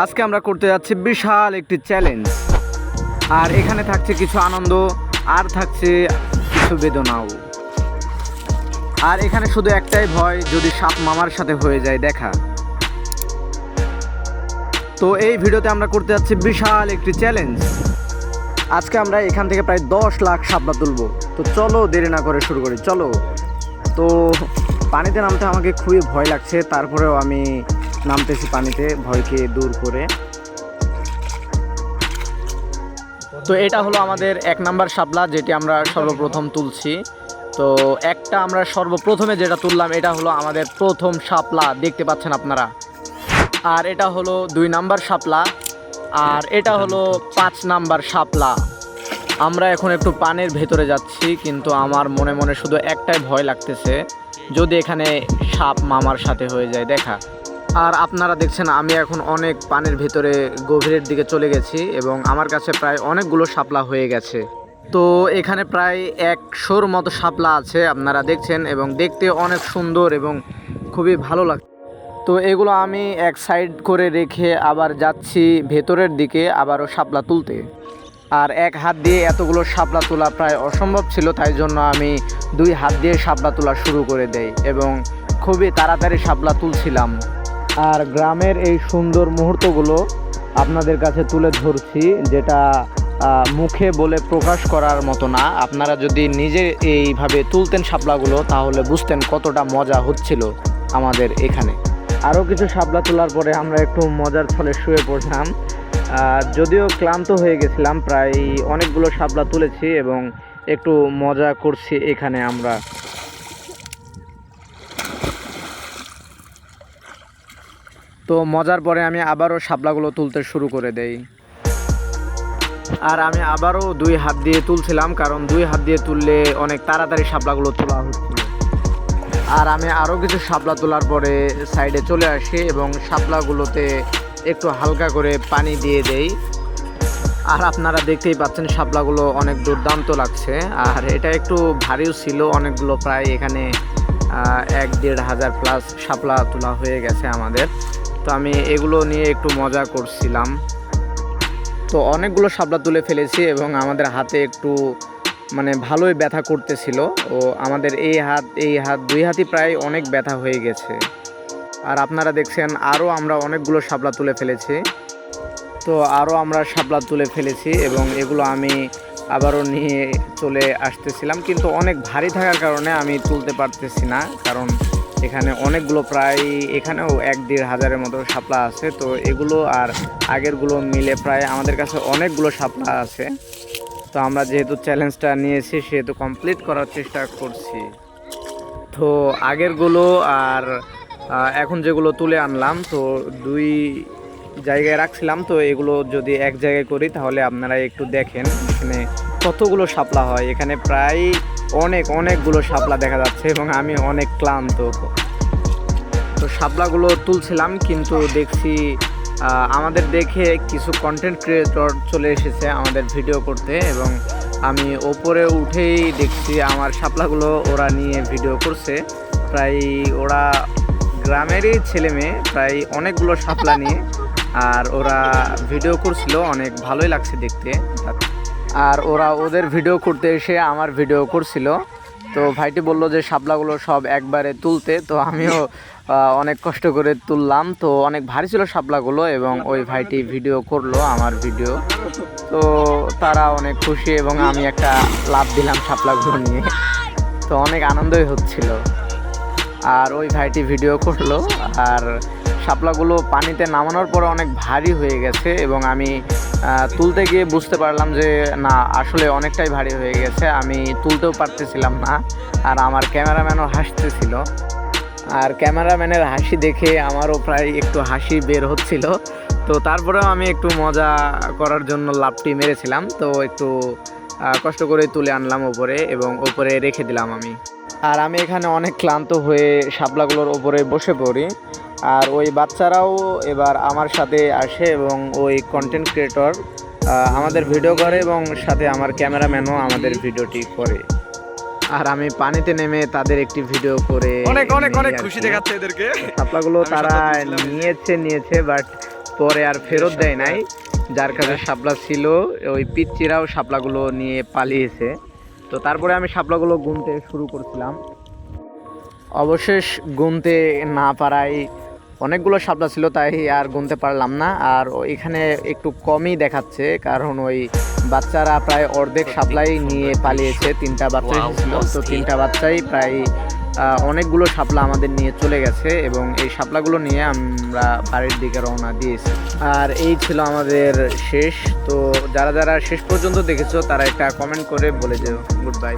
আজকে আমরা করতে যাচ্ছি বিশাল একটি চ্যালেঞ্জ আর এখানে থাকছে কিছু আনন্দ, আর থাকছে কিছু বেদনাও। আর এখানে শুধু একটাই ভয়, যদি সাপ মামার সাথে হয়ে যায় দেখা। তো এই ভিডিওতে আমরা করতে যাচ্ছি বিশাল একটি চ্যালেঞ্জ আজকে আমরা এখান থেকে প্রায় দশ লাখ সাপলা তুলবো। তো চলো, দেরি না করে শুরু করি, চলো। তো পানিতে নামতে আমাকে খুবই ভয় লাগছে, তারপরেও আমি নামতেছি পানিতে ভয়কে দূর করে। তো এটা হলো আমাদের এক নাম্বার শাপলা, যেটি আমরা সর্বপ্রথম তুলছি। তো একটা আমরা সর্বপ্রথমে যেটা তুললাম, এটা হলো আমাদের প্রথম শাপলা। দেখতে পাচ্ছেন আপনারা? আর এটা হলো দুই নাম্বার শাপলা, আর এটা হলো পাঁচ নাম্বার শাপলা। আমরা এখন একটু পানির ভেতরে যাচ্ছি, কিন্তু আমার মনে মনে শুধু একটাই ভয় লাগতেছে, যদি এখানে সাপ মামার সাথে হয়ে যায়। দেখা। আর আপনারা দেখছেন, আমি এখন অনেক পানির ভেতরে গভীরের দিকে চলে গেছি এবং আমার কাছে প্রায় অনেকগুলো শাপলা হয়ে গেছে। তো এখানে প্রায় একশোর মতো শাপলা আছে, আপনারা দেখছেন এবং দেখতে অনেক সুন্দর এবং খুবই ভালো লাগে তো এগুলো আমি এক সাইড করে রেখে আবার যাচ্ছি ভেতরের দিকে আবারও শাপলা তুলতে। আর এক হাত দিয়ে এতগুলো শাপলা তোলা প্রায় অসম্ভব ছিল, তাই জন্য আমি দুই হাত দিয়ে শাপলা তোলা শুরু করে দেই এবং খুবই তাড়াতাড়ি শাপলা তুলছিলাম। আর গ্রামের এই সুন্দর মুহূর্তগুলো আপনাদের কাছে তুলে ধরছি, যেটা মুখে বলে প্রকাশ করার মতো না। আপনারা যদি নিজে এইভাবে তুলতেন শাপলাগুলো, তাহলে বুঝতেন কতটা মজা হচ্ছিল আমাদের এখানে। আরও কিছু শাপলা তোলার পরে আমরা একটু মজার ছলে শুয়ে পড়লাম। যদিও ক্লান্ত হয়ে গেছিলাম, প্রায় অনেকগুলো শাপলা তুলেছি এবং একটু মজা করছি এখানে আমরা। তো মজার পরে আমি আবারও শাপলাগুলো তুলতে শুরু করে দেই। আর আমি আবারও দুই হাত দিয়ে তুলছিলাম, কারণ দুই হাত দিয়ে তুললে অনেক তাড়াতাড়ি শাপলাগুলো তোলা হচ্ছিল। আর আমি আরও কিছু শাপলা তোলার পরে সাইডে চলে আসি এবং শাপলাগুলোতে একটু হালকা করে পানি দিয়ে দেই। আর আপনারা দেখতেই পাচ্ছেন শাপলাগুলো অনেক দুর্দান্ত লাগছে। আর এটা একটু ভারীও ছিল, অনেকগুলো প্রায় এখানে এক দেড় হাজার প্লাস শাপলা তোলা হয়ে গেছে আমাদের। তো আমি এগুলো নিয়ে একটু মজা করছিলাম। তো অনেকগুলো শাপলা তুলে ফেলেছি এবং আমাদের হাতে একটু মানে ভালোই ব্যথা করতেছিল। ও আমাদের এই হাত এই হাত, দুই হাতই প্রায় অনেক ব্যথা হয়ে গেছে। আর আপনারা দেখছেন, আরও আমরা অনেকগুলো শাপলা তুলে ফেলেছি। তো আরও আমরা শাপলা তুলে ফেলেছি এবং এগুলো আমি আবারও নিয়ে চলে আসতেছিলাম। কিন্তু অনেক ভারী থাকার কারণে আমি তুলতে পারতেছি না, কারণ এখানে অনেকগুলো প্রায় এখানেও এক দেড় হাজারের মতো শাপলা আছে। তো এগুলো আর আগেরগুলো মিলে প্রায় আমাদের কাছে অনেকগুলো শাপলা আছে। তো আমরা যেহেতু চ্যালেঞ্জটা নিয়েছি, সেহেতু কমপ্লিট করার চেষ্টা করছি। তো আগেরগুলো আর এখন যেগুলো তুলে আনলাম, তো দুই জায়গায় রাখছিলাম। তো এগুলো যদি এক জায়গায় করি, তাহলে আপনারা একটু দেখেন, এখানে কতগুলো শাপলা হয়। এখানে প্রায় অনেক, অনেকগুলো শাপলা দেখা যাচ্ছে এবং আমি অনেক ক্লান্ত। তো শাপলাগুলো তুলছিলাম, কিন্তু দেখছি আমাদের দেখে কিছু কন্টেন্ট ক্রিয়েটর চলে এসেছে আমাদের ভিডিও করতে এবং আমি ওপরে উঠেই দেখছি আমার শাপলাগুলো ওরা নিয়ে ভিডিও করছে। প্রায় ওরা গ্রামেরই ছেলে মেয়ে, প্রায় অনেকগুলো শাপলা নিয়ে আর ওরা ভিডিও করছিল, অনেক ভালোই লাগছে দেখতে। আর ওরা ওদের ভিডিও করতে এসে আমার ভিডিও করছিল। তো ভাইটি বলল যে, শাপলাগুলো সব একবারে তুলতে। তো আমিও অনেক কষ্ট করে তুললাম। তো অনেক ভারী ছিল শাপলাগুলো এবং ওই ভাইটি ভিডিও করল আমার ভিডিও তো তারা অনেক খুশি এবং আমি একটা লাভ দিলাম শাপলাগুলো নিয়ে। তো অনেক আনন্দই হচ্ছিল। আর ওই ভাইটি ভিডিও করল। আর শাপলাগুলো পানিতে নামানোর পরে অনেক ভারী হয়ে গেছে এবং আমি তুলতে গিয়ে বুঝতে পারলাম যে না, আসলে অনেকটাই ভারী হয়ে গেছে। আমি তুলতেও পারতেছিলাম না আর আমার ক্যামেরাম্যানও হাসতেছিল। আর ক্যামেরাম্যানের হাসি দেখে আমারও প্রায় একটু হাসি বের হচ্ছিল। তো তারপরেও আমি একটু মজা করার জন্য লাভটি মেরেছিলাম। তো একটু কষ্ট করে তুলে আনলাম ওপরে এবং ওপরে রেখে দিলাম আমি। আর আমি এখানে অনেক ক্লান্ত হয়ে শাপলাগুলোর ওপরে বসে পড়ি। আর ওই বাচ্চারাও এবার আমার সাথে আসে এবং ওই কন্টেন্ট ক্রিয়েটর আমাদের ভিডিও করে এবং সাথে আমার ক্যামেরাম্যানও আমাদের ভিডিওটি করে। আর আমি পানিতে নেমে তাদের একটি ভিডিও করে অনেক অনেক অনেক খুশি দেখাচ্ছে এদেরকে। শাপলাগুলো তারা নিয়েছে নিয়েছে বাট পরে আর ফেরত দেয় নাই। যার কাছে শাপলা ছিল ওই পিচ্চিরাও শাপলাগুলো নিয়ে পালিয়েছে। তো তারপরে আমি শাপলাগুলো গুনতে শুরু করছিলাম। অবশেষ গুনতে না পারায় অনেকগুলো শাপলা ছিল তাই আর গুনতে পারলাম না। আর এখানে একটু কমই দেখাচ্ছে কারণ ওই বাচ্চারা প্রায় অর্ধেক শাপলাই নিয়ে পালিয়েছে তিনটা বাচ্চা Wow, ছিল। তো তিনটা বাচ্চাই প্রায় অনেকগুলো শাপলা আমাদের নিয়ে চলে গেছে এবং এই শাপলাগুলো নিয়ে আমরা বাড়ির দিকে রওনা দিয়েছি। আর এই ছিল আমাদের শেষ। তো যারা যারা শেষ পর্যন্ত দেখেছ তারা একটা কমেন্ট করে বলে যেও। Good bye